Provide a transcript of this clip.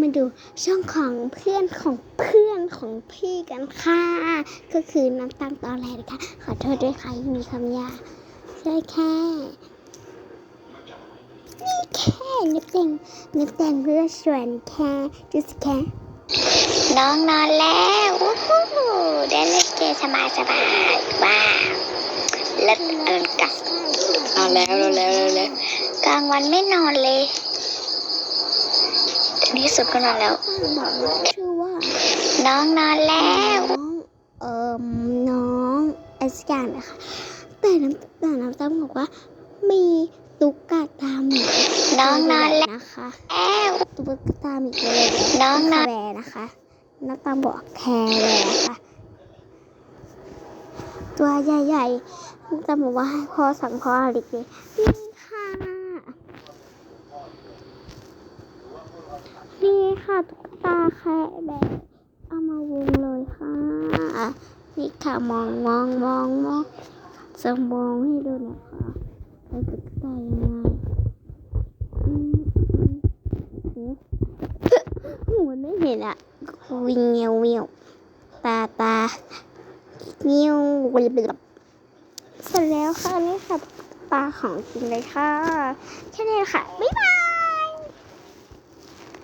มาดูช่องของเพื่อนของเพื่อนของพี่กันค่ะ ก็คือน้ำตาลตอนแรกนะคะ ขอโทษด้วยค่ะมีคำหยาใช่แค่นี่แค่นึกแต่งนึกแต่งเพื่อชวนแค่ดูสิแค่น้องนอนแล้ววู้ฮู้ได้เล่นเกมสบายสบายว้าวเลิศเอินกับนอนแล้วนอนแล้วนอนแล้วกลางวันไม่นอนเลย ที่สุดก็นอนแล้วบอกว่าชื่อว่า น้องนอนแล้วน้องเอ่มน้องไอสการนะคะ แต่น้ำแต่น้ำตาลบอกว่า มีตุ๊กตาหมีน้องนอนตัวใหญ่แล้วๆนะคะวตุ๊กตาหมีตัวเล็กน้องนอนแคร์นะคะน้ำตาลบอกแคร์แร์ค่ะตัวใหญ่ๆน้ำตาลบอกว่าให้พ่อสั่งพ่ออะไรดีนี่ค่ะ นี่ค่ะตุ๊กตาแคร์แบร์เอามาวงเลยค่ะ นี่ค่ะมองมองมองมองจะมองให้ดูหนะคะว่าตุ๊กตายังไงอืมอืมอ้หูมันไม่เห็นอะวิงเงียวเวียวตาตาเงียววิบลับเสร็จแล้วค่ะนี่ค่ะตาของจริงเลยค่ะ แค่นี้ค่ะ บ๊ายบาย